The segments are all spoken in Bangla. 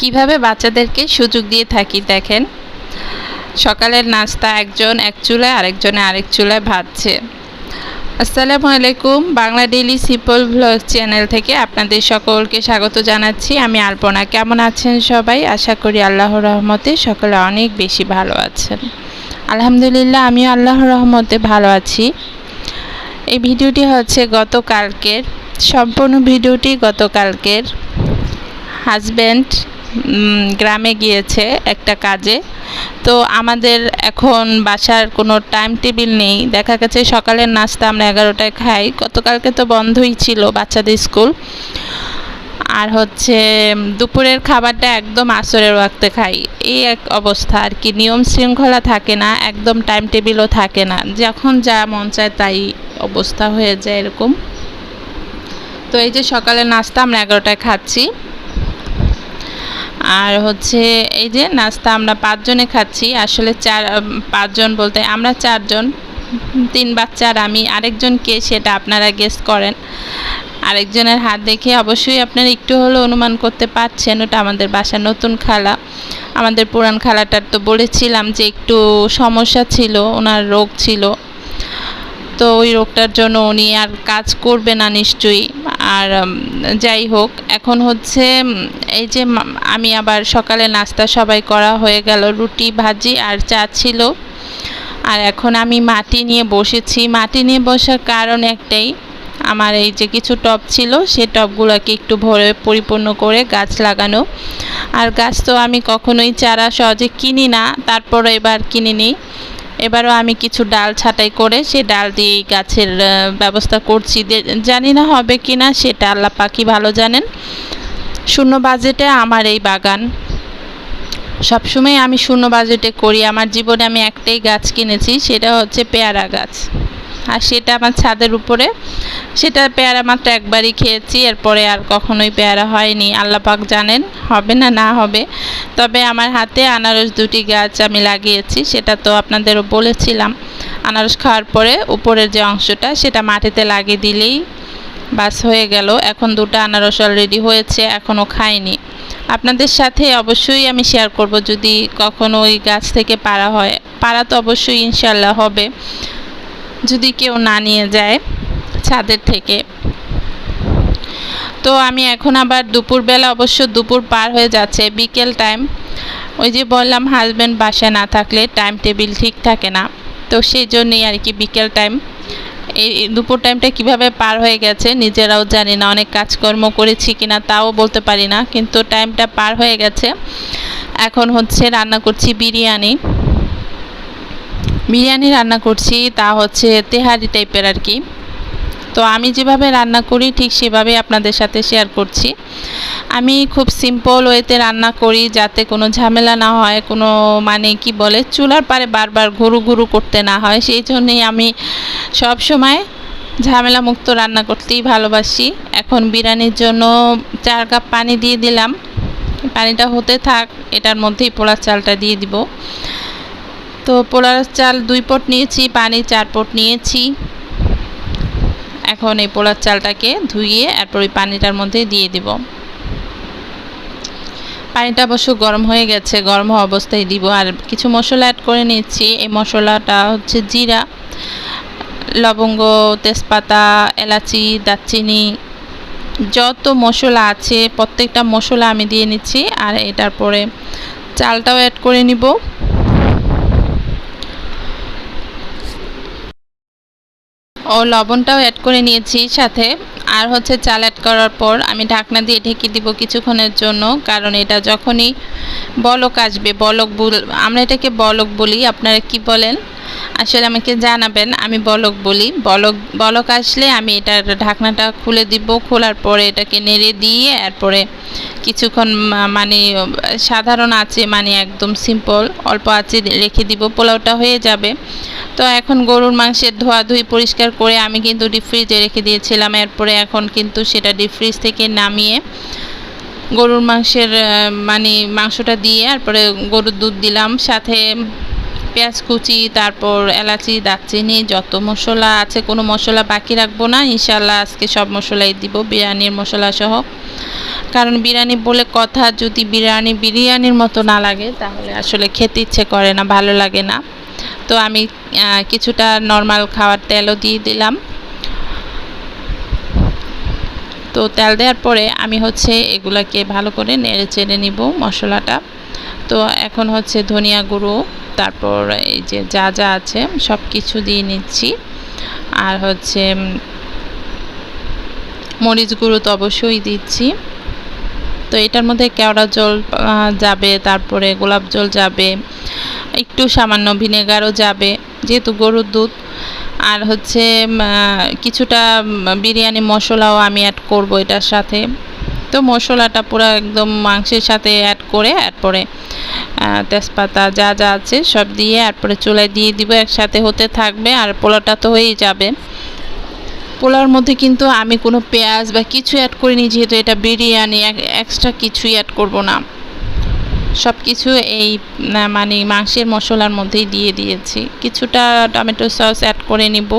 কীভাবে বাচ্চাদেরকে সুযোগ দিয়ে থাকি দেখেন। সকালের নাস্তা একজন এক চুলায়, আরেকজনে আরেক চুলায় ভাজছে। আসসালামু আলাইকুম, Bangla daily simple vlog channel থেকে আপনাদের সকলকে স্বাগত জানাচ্ছি। আমি আলপনা, কেমন আছেন সবাই? আশা করি আল্লাহর রহমতে সকলে অনেক বেশি ভালো আছেন। আলহামদুলিল্লাহ, আমিও আল্লাহর রহমতে ভালো আছি। এই ভিডিওটি হচ্ছে গতকালকের, সম্পূর্ণ ভিডিওটি গতকালকের হাজব্যান্ড গ্রামে গিয়েছে একটা কাজে। তো আমাদের এখন বাসার কোনো টাইম টেবিল নেই। দেখা গেছে সকালের নাস্তা আমরা এগারোটায় খাই। গতকালকে তো বন্ধই ছিল বাচ্চাদের স্কুল। আর হচ্ছে দুপুরের খাবারটা একদম আসরের ওয়াক্তে খাই। এই এক অবস্থা আর কি। নিয়ম শৃঙ্খলা থাকে না, একদম টাইম টেবিলও থাকে না। যখন যা মন চায় তাই অবস্থা হয়ে যায় এরকম। তো এই যে সকালের নাস্তা আমরা এগারোটায় খাচ্ছি। আর হচ্ছে এই যে নাস্তা আমরা পাঁচজনে খাচ্ছি। আসলে চার পাঁচজন বলতে আমরা চারজন, তিন বাচ্চা আর আমি। আরেকজন কে সেটা আপনারা গেস করেন। আরেকজনের হাত দেখে অবশ্যই আপনারা একটু হলেও অনুমান করতে পারছেন, ওটা আমাদের বাসার নতুন খালা। আমাদের পুরান খালাটার তো বলেছিলাম যে একটু সমস্যা ছিল, ওনার রোগ ছিল। তো ওই রোগটার জন্য উনি আর কাজ করবে না নিশ্চয়ই। আর যাই হোক, এখন হচ্ছে এই যে আমি আবার সকালে নাস্তা সবাই করা হয়ে গেল, রুটি, ভাজি আর চা ছিল। আর এখন আমি মাটি নিয়ে বসেছি। মাটি নিয়ে বসার কারণ একটাই, আমার এই যে কিছু টব ছিল, সে টবগুলোকে একটু ভরে পরিপূর্ণ করে গাছ লাগানো। আর গাছ তো আমি কখনোই চারা সহজে কিনি না তারপর এবার কিনে নিই। এবারও আমি কিছু ডাল ছাটাই করে সে ডাল দিয়ে গাছের ব্যবস্থা করছি। জানি না হবে কি না সেটা আল্লাহ পাখি ভালো জানেন। শূন্য বাজেটে আমার এই বাগান। সবসময় আমি শূন্য বাজেটে করি। আমার জীবনে আমি একটাই গাছ কিনেছি, সেটা হচ্ছে পেয়ারা গাছ। আর সেটা আমার ছাদের উপরে। সেটা পেয়ারা মাত্র একবারই খেয়েছি, এরপরে আর কখনোই পেয়ারা হয়নি। আল্লাপাক জানেন, হবে না না হবে। তবে আমার হাতে আনারস দুটি গাছ আমি লাগিয়েছি, সেটা তো আপনাদেরও বলেছিলাম। আনারস খাওয়ার পরে উপরের যে অংশটা, সেটা মাটিতে লাগিয়ে দিলেই বাস হয়ে গেল। এখন দুটো আনারস অলরেডি হয়েছে, এখনও খাইনি। আপনাদের সাথে অবশ্যই আমি শেয়ার করব, যদি কখনো ওই গাছ থেকে পারা হয়। পারা তো অবশ্যই ইনশাল্লাহ হবে। যদি কেউ না নিয়ে যায় ছাদের থেকে। তো আমি এখন আবার দুপুরবেলা অবশ্য দুপুর পার হয়ে যাচ্ছে, বিকেল টাইম ওই যে বললাম হাজব্যান্ড বাসায় না থাকলে টাইম টেবিল ঠিক থাকে না। তো সেই জন্যই আর কি বিকেল টাইম এই দুপুর টাইমটা কীভাবে পার হয়ে গেছে নিজেরাও জানি না, অনেক কাজকর্ম করেছি কিনা তাও বলতে পারি না, কিন্তু টাইমটা পার হয়ে গেছে। এখন হচ্ছে রান্না করছি বিরিয়ানি। বিরিয়ানি রান্না করছি, তা হচ্ছে তেহারি টাইপের আর কি। তো আমি যেভাবে রান্না করি, ঠিক সেভাবে আপনাদের সাথে শেয়ার করছি। আমি খুব সিম্পল ওয়েতে রান্না করি, যাতে কোনো ঝামেলা না হয়, কোনো মানে কি বলে, চুলার পারে বারবার ঘুরু ঘুরু করতে না হয়। সেই জন্যেই আমি সব সময় ঝামেলা মুক্ত রান্না করতেই ভালোবাসি। এখন বিরিয়ানির জন্য চার কাপ পানি দিয়ে দিলাম। পানিটা হতে থাক, এটার মধ্যেই পোড়ার চালটা দিয়ে দিব। তো পোলার চাল দুই পট নিয়েছি পানি চার পট নিয়েছি। এখন এই পোলার চালটাকে ধুইয়ে এরপর ওই পানিটার মধ্যে দিয়ে দিব। পানিটা অবশ্য গরম হয়ে গেছে, গরম হওয়া অবস্থায় দিব। আর কিছু মশলা অ্যাড করে নিচ্ছি এই মশলাটা হচ্ছে জিরা, লবঙ্গ, তেজপাতা, এলাচি, দারচিনি, যত মশলা আছে, প্রত্যেকটা মশলা আমি দিয়ে নিচ্ছি। আর এটার পরে চালটাও অ্যাড করে নিব। ও লবণটাও অ্যাড করে নিয়েছি সাথে। আর হচ্ছে চাল অ্যাড করার পর আমি ঢাকনা দিয়ে ঢেকে দিব কিছুক্ষণের জন্য, কারণ এটা যখনই বলক আসবে, বলক আমরা এটাকে বলক বলি, আপনারা কি বলেন? আসলে আমাকে জানাবেন, আমি বলক বলি। বলক বলক আসলে আমি এটার ঢাকনাটা খুলে দিব, খোলার পরে এটাকে নেড়ে দিয়ে এরপরে কিছুক্ষণ মানে সাধারণ আছে মানে একদম সিম্পল অল্প আছে, রেখে দিব, পোলাওটা হয়ে যাবে। তো এখন গরুর মাংসের ধোয়াধুই পরিষ্কার করে আমি কিন্তু ডিপ ফ্রিজে রেখে দিয়েছিলাম। এরপরে এখন কিন্তু সেটা ডিপ ফ্রিজ থেকে নামিয়ে গরুর মাংসের মানে মাংসটা দিয়ে তারপরে গরুর দুধ দিলাম। সাথে পেঁয়াজ কুচি, তারপর এলাচি, দারচিনি, যত মশলা আছে, কোনো মশলা বাকি রাখব না। ইনশাল্লাহ আজকে সব মশলাই দিব, বিরিয়ানির মশলা সহ। কারণ বিরিয়ানি বলে কথা, যদি বিরিয়ানি বিরিয়ানির মতো না লাগে, তাহলে আসলে খেতে ইচ্ছে করে না, ভালো লাগে না। তো আমি কিছুটা নর্মাল খাওয়ার তেলও দিয়ে দিলাম। তো তেল দেওয়ার পরে আমি হচ্ছে এগুলাকে ভালো করে নেড়ে চেড়ে নিব মশলাটা। তো এখন হচ্ছে ধনিয়া গুঁড়ো, তারপর এই যে যা যা আছে সব কিছু দিয়ে নিচ্ছি। আর হচ্ছে মরিচ গুঁড়ো তো অবশ্যই দিচ্ছি। তো এটার মধ্যে কেওড়া জল যাবে, তারপরে গোলাপ জল যাবে, একটু সামান্য ভিনেগারও যাবে, যেহেতু গরুর দুধ। আর হচ্ছে কিছুটা বিরিয়ানি মশলাও আমি অ্যাড করব এটার সাথে। তো মশলাটা পুরো একদম মাংসের সাথে অ্যাড করে এরপরে তেজপাতা যা যা আছে সব দিয়ে এরপরে চুলায় দিয়ে দিব, একসাথে হতে থাকবে, আর পোলাওটা তো হয়েই যাবে। পোলাওর মধ্যে কিন্তু আমি কোনো পেঁয়াজ বা কিছু অ্যাড করিনি, যেহেতু এটা বিরিয়ানি এক্সট্রা কিছুই অ্যাড করব না। সব কিছু এই মানে মাংসের মশলার মধ্যেই দিয়ে দিয়েছি। কিছুটা টমেটো সস অ্যাড করে নিব।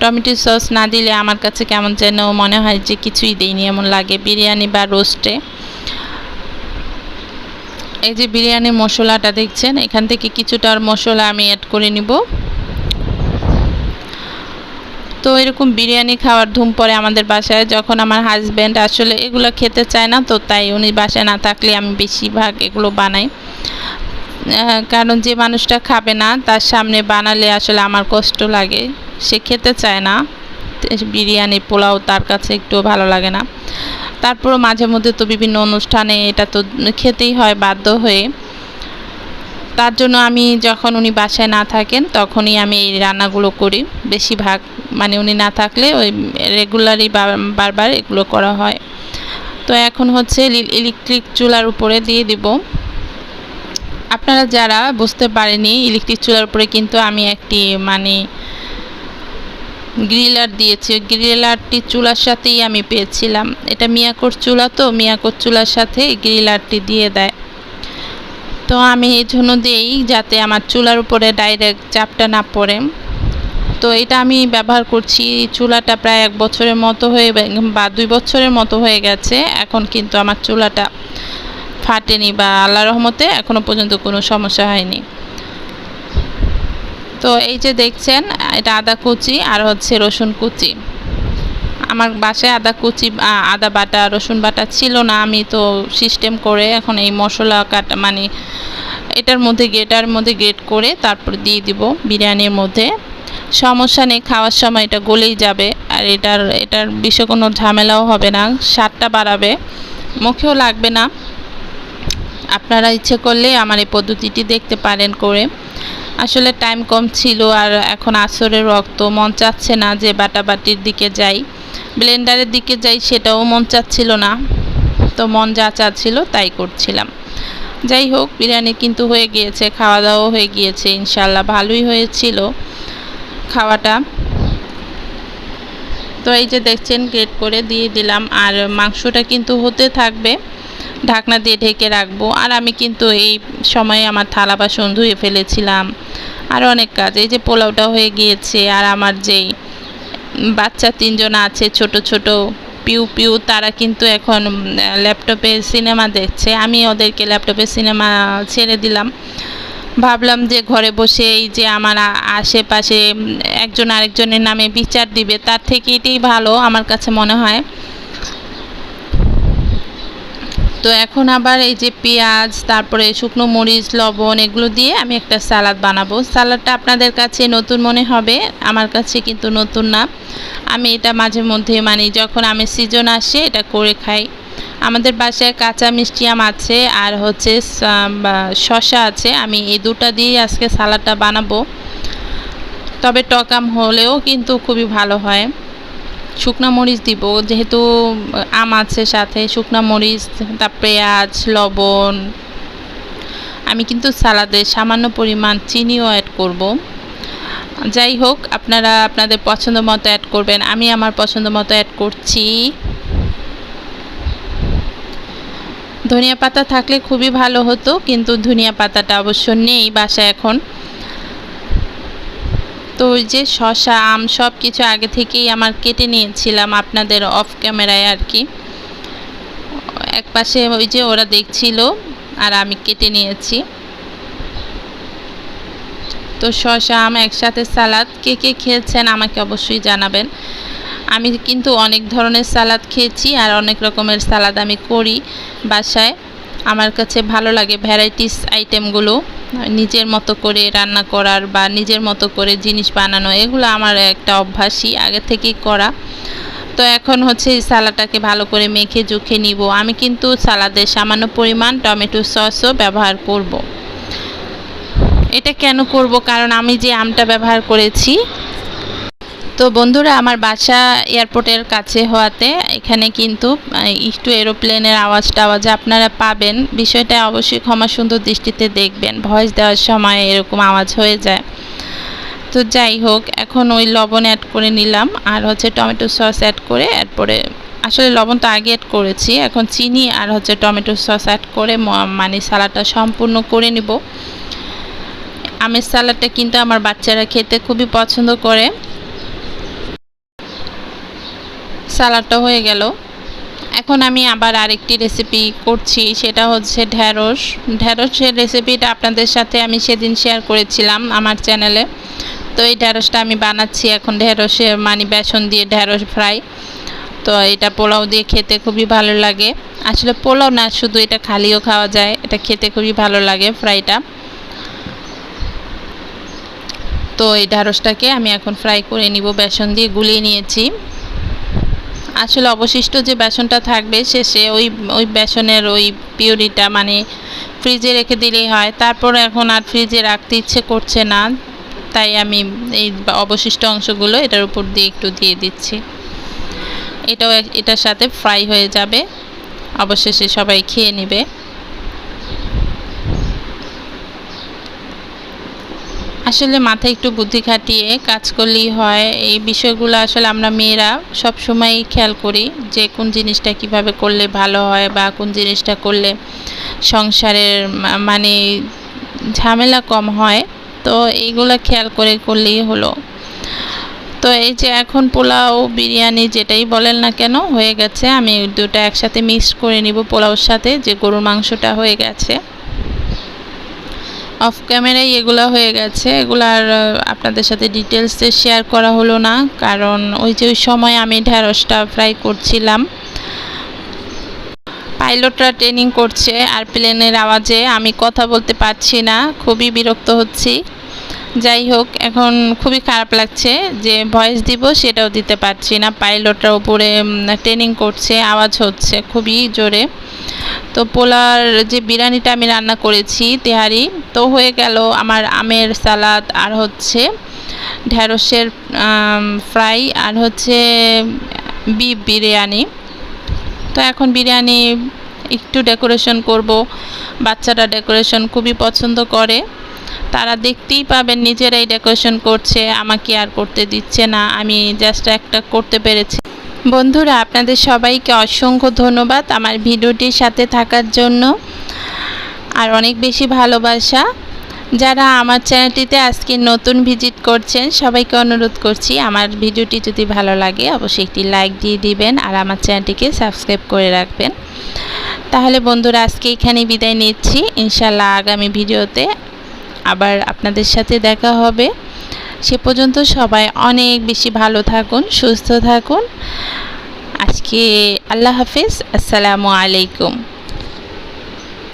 টমেটো সস না দিলে আমার কাছে কেমন যেন মনে হয় যে কিছুই দেইনি, এমন লাগে বিরিয়ানি বা রোস্টে এই যে বিরিয়ানির মশলাটা দেখছেন, এখান থেকে কিছুটা মশলা আমি অ্যাড করে নিব। তো এরকম বিরিয়ানি খাওয়ার ধুম পড়ে আমাদের বাসায়। যখন আমার হাজব্যান্ড আসলে এগুলো খেতে চায় না, তো তাই উনি বাসায় না থাকলে আমি বেশিরভাগ এগুলো বানাই। কারণ যে মানুষটা খাবে না, তার সামনে বানালে আসলে আমার কষ্ট লাগে। সে খেতে চায় না। বিরিয়ানি, পোলাও তার কাছে একটু ভালো লাগে না। তারপরও মাঝে মধ্যে তো বিভিন্ন অনুষ্ঠানে এটা তো খেতেই হয় বাধ্য হয়ে। তার জন্য আমি যখন উনি বাসায় না থাকেন, তখনই আমি এই রান্নাগুলো করি বেশিরভাগ। মানে উনি না থাকলে ওই রেগুলারই বারবার এগুলো করা হয়। তো এখন হচ্ছে ইলেকট্রিক চুলার উপরে দিয়ে দিব। আপনারা যারা বুঝতে পারেনি ইলেকট্রিক চুলার উপরে কিন্তু আমি একটি মানে গ্রিলার দিয়েছি। ওই গ্রিলারটি চুলার সাথেই আমি পেয়েছিলাম। এটা মিয়াকোর চুলা তো, মিয়াকোর চুলার সাথে গ্রিলারটি দিয়ে দেয়। তো আমি এই জন্য দিই যাতে আমার চুলার উপরে ডাইরেক্ট চাপটা না পড়ে। তো এটা আমি ব্যবহার করছি। চুলাটা প্রায় এক বছরের মতো হয়ে বা দুই বছরের মতো হয়ে গেছে। এখন কিন্তু আমার চুলাটা ফাটেনি বা আল্লাহ রহমতে এখনও পর্যন্ত কোনো সমস্যা হয়নি। তো এই যে দেখছেন, এটা আদা কুচি আর হচ্ছে রসুন কুচি। আমার বাসায় আদা কুচি আদা বাটা, রসুন বাটা ছিল না। আমি তো সিস্টেম করে এখন এই মশলা কাটা মানে এটার মধ্যে গ্রেটার মধ্যে গ্রেট করে তারপর দিয়ে দিব বিরিয়ানির মধ্যে। সমস্যা নেই, খাওয়ার সময় এটা গলেই যাবে। আর এটার এটার বিষয়ে কোনো ঝামেলাও হবে না, স্বাদটা বাড়াবে। মুখেও লাগবে না। আপনারা ইচ্ছে করলে আমার এই পদ্ধতিটি দেখতে পারেন করে। আসলে টাইম কম ছিল আর এখন আসরের রক্ত, মন চাচ্ছে না যে বাটাবাটির দিকে যাই। ব্লেন্ডারের দিকে যাই সেটাও মন চাচ্ছিল না। তো মন যা চাচ্ছিল তাই করছিলাম। যাই হোক, বিরিয়ানি কিন্তু হয়ে গিয়েছে, খাওয়া দাওয়াও হয়ে গিয়েছে ইনশাল্লাহ ভালোই হয়েছিল। খাওয়াটা। তো এই যে দেখছেন গ্রেট করে দিয়ে দিলাম। আর মাংসটা কিন্তু হতে থাকবে। ঢাকনা দিয়ে ঢেকে রাখব। আর আমি কিন্তু এই সময়ে আমার থালা বাসন ধুয়ে ফেলেছিলাম। আর অনেক কাজ। এই যে পোলাওটা হয়ে গিয়েছে। আর আমার যেই বাচ্চা তিনজন আছে, ছোট ছোট, পিউ পিউ, তারা কিন্তু এখন ল্যাপটপে সিনেমা দেখছে। আমি ওদেরকে ল্যাপটপে সিনেমা ছেড়ে দিলাম। ভাবলাম যে ঘরে বসে এই যে আমার আশেপাশে একজন আরেকজনের নামে বিচার দিবে, তার থেকে এটাই ভালো আমার কাছে মনে হয়। তো এখন আবার এই যে পেঁয়াজ, তারপরে শুকনো মরিচ, লবণ, এগুলো দিয়ে আমি একটা সালাদ বানাবো। সালাদটা আপনাদের কাছে নতুন মনে হবে, আমার কাছে কিন্তু নতুন না। আমি এটা মাঝে মধ্যে মানে যখন আমি সিজন আসে, এটা করে খাই। আমাদের বাসায় কাঁচা মিষ্টি আম আছে আর হচ্ছে শসা আছে। আমি এই দুটা দিয়ে আজকে সালাদটা বানাবো। তবে টকাম হলেও কিন্তু খুবই ভালো হয়। শুকনা মরিচ দিব, যেহেতু আম আছে সাথে শুকনা মরিচ তার পেঁয়াজ, লবণ। আমি কিন্তু সালাদে সামান্য পরিমাণ চিনিও অ্যাড করব। যাই হোক, আপনারা আপনাদের পছন্দ মতো অ্যাড করবেন। আমি আমার পছন্দ মতো অ্যাড করছি। ধনিয়া পাতা থাকলে খুবই ভালো হতো, কিন্তু ধনিয়া পাতাটা অবশ্য নেই বাসায় এখন। তো ওই যে শশা আম সব কিছু আগে থেকেই আমার কেটে নিয়েছিলাম আপনাদের অফ ক্যামেরায় আর কি। এক পাশে ওই যে ওরা দেখছিল আর আমি কেটে নিয়েছি। তো শশা আম একসাথে সালাদ, কে কে খেয়েছেন আমাকে অবশ্যই জানাবেন। আমি কিন্তু অনেক ধরনের সালাদ খেয়েছি আর অনেক রকমের সালাদ আমি করি বাসায়। আমার কাছে ভালো লাগে ভ্যারাইটিস আইটেমগুলো, নিজের মতো করে রান্না করার বা নিজের মতো করে জিনিস বানানো, এগুলো আমার একটা অভ্যাসই আগে থেকেই করা। তো এখন হচ্ছে এই সালাডটাকে ভালো করে মেখে জুখে নিব। আমি কিন্তু সালাদে সামান্য পরিমাণ টমেটো সসও ব্যবহার করব। এটা কেন করব? কারণ আমি যে আমটা ব্যবহার করেছি তো বন্ধুরা, আমার বাসা এয়ারপোর্টের কাছে হওয়াতে এখানে কিন্তু একটু এরোপ্লেনের আওয়াজ টাওয়াজ আপনারা পাবেন। বিষয়টা অবশ্যই ক্ষমা সুন্দর দৃষ্টিতে দেখবেন। ভয়েস দেওয়ার সময় এরকম আওয়াজ হয়ে যায়। তো যাই হোক, এখন ওই লবণ অ্যাড করে নিলাম। আর হচ্ছে টমেটো সস অ্যাড করে এরপরে, আসলে লবণ তো আগে অ্যাড করেছি, এখন চিনি আর হচ্ছে টমেটো সস অ্যাড করে মানে সালাডটা সম্পূর্ণ করে নিব। আমের সালাডটা কিন্তু আমার বাচ্চারা খেতে খুবই পছন্দ করে। সালাডটা হয়ে গেল। এখন আমি আবার আরেকটি রেসিপি করছি, সেটা হচ্ছে ঢ্যাঁড়স ঢ্যাঁড়সের রেসিপিটা আপনাদের সাথে আমি সেদিন শেয়ার করেছিলাম আমার চ্যানেলে তো এই ঢ্যাঁড়সটা আমি বানাচ্ছি এখন ঢ্যাঁড়সে মানে বেসন দিয়ে ঢ্যাঁড়স ফ্রাই তো এটা পোলাও দিয়ে খেতে খুবই ভালো লাগে। আসলে পোলাও না, শুধু এটা খালিও খাওয়া যায়, এটা খেতে খুবই ভালো লাগে ফ্রাইটা তো এই ঢ্যাঁড়সটাকে আমি এখন ফ্রাই করে নিব, বেসন দিয়ে গুলিয়ে নিয়েছি। আসলে অবশিষ্ট যে বেসনটা থাকবে শেষে ওই ওই বেসনের ওই পিউরিটা মানে ফ্রিজে রেখে দিলেই হয়। তারপর এখন আর ফ্রিজে রাখতে ইচ্ছে করছে না। তাই আমি এই অবশিষ্ট অংশগুলো এটার উপর দিয়ে একটু দিয়ে দিচ্ছি। এটাও এটার সাথে ফ্রাই হয়ে যাবে। অবশেষে সবাই খেয়ে নেবে। আসলে মাথায় একটু বুদ্ধি খাটিয়ে কাজ করলেই হয়। এই বিষয়গুলো আসলে আমরা মেয়েরা সব সময় খেয়াল করি যে কোন জিনিসটা কীভাবে করলে ভালো হয় বা কোন জিনিসটা করলে সংসারের মানে ঝামেলা কম হয়। তো এইগুলো খেয়াল করে করলেই হলো। তো এই যে এখন পোলাও, বিরিয়ানি যেটাই বলেন না কেন হয়ে গেছে। আমি দুটা একসাথে মিক্স করে নিব পোলাওর সাথে যে গরুর মাংসটা হয়ে গেছে। অফ ক্যামেরাই এগুলো হয়ে গেছে। এগুলো আর আপনাদের সাথে ডিটেলসে শেয়ার করা হলো না। কারণ ওই যে ওই সময় আমি ঢ্যাঁড়সটা ফ্রাই করছিলাম। পাইলটরা ট্রেনিং করছে আর প্লেনের আওয়াজে আমি কথা বলতে পারছি না। খুবই বিরক্ত হচ্ছি। যাই হোক, এখন খুবই খারাপ লাগছে যে ভয়েস দিব সেটাও দিতে পারছি না। পাইলটরা উপরে ট্রেনিং করছে, আওয়াজ হচ্ছে খুবই জোরে। তো পোলার যে বিরিয়ানিটা আমি রান্না করেছি, তেহারি, তো হয়ে গেল আমার আমের সালাদ, আর হচ্ছে ঢ্যাঁড়সের ফ্রাই, আর হচ্ছে বিফ বিরিয়ানি। তো এখন বিরিয়ানি একটু ডেকোরেশন করব। বাচ্চারা ডেকোরেশন খুবই পছন্দ করে। তারা দেখতেই পাবেন, নিজেরাই ডেকোরেশন করছে, আমাকে আর করতে দিচ্ছে না, আমি জাস্ট একটা করতে পেরেছি। বন্ধুরা, আপনাদের সবাইকে অসংখ্য ধন্যবাদ আমার ভিডিওটির সাথে থাকার জন্য। আর অনেক বেশি ভালোবাসা। যারা আমার চ্যানেলটিতে আজকে নতুন ভিজিট করছেন, সবাইকে অনুরোধ করছি আমার ভিডিওটি যদি ভালো লাগে, অবশ্যই একটি লাইক দিয়ে দিবেন আর আমার চ্যানেলটিকে সাবস্ক্রাইব করে রাখবেন। তাহলে বন্ধুরা, আজকে এখানেই বিদায় নিচ্ছি। ইনশাল্লাহ আগামী ভিডিওতে আবার আপনাদের সাথে দেখা হবে। সে পর্যন্ত সবাই অনেক বেশি ভালো থাকুন, সুস্থ থাকুন। আজকে আল্লাহ হাফিজ, আসসালামু আলাইকুম।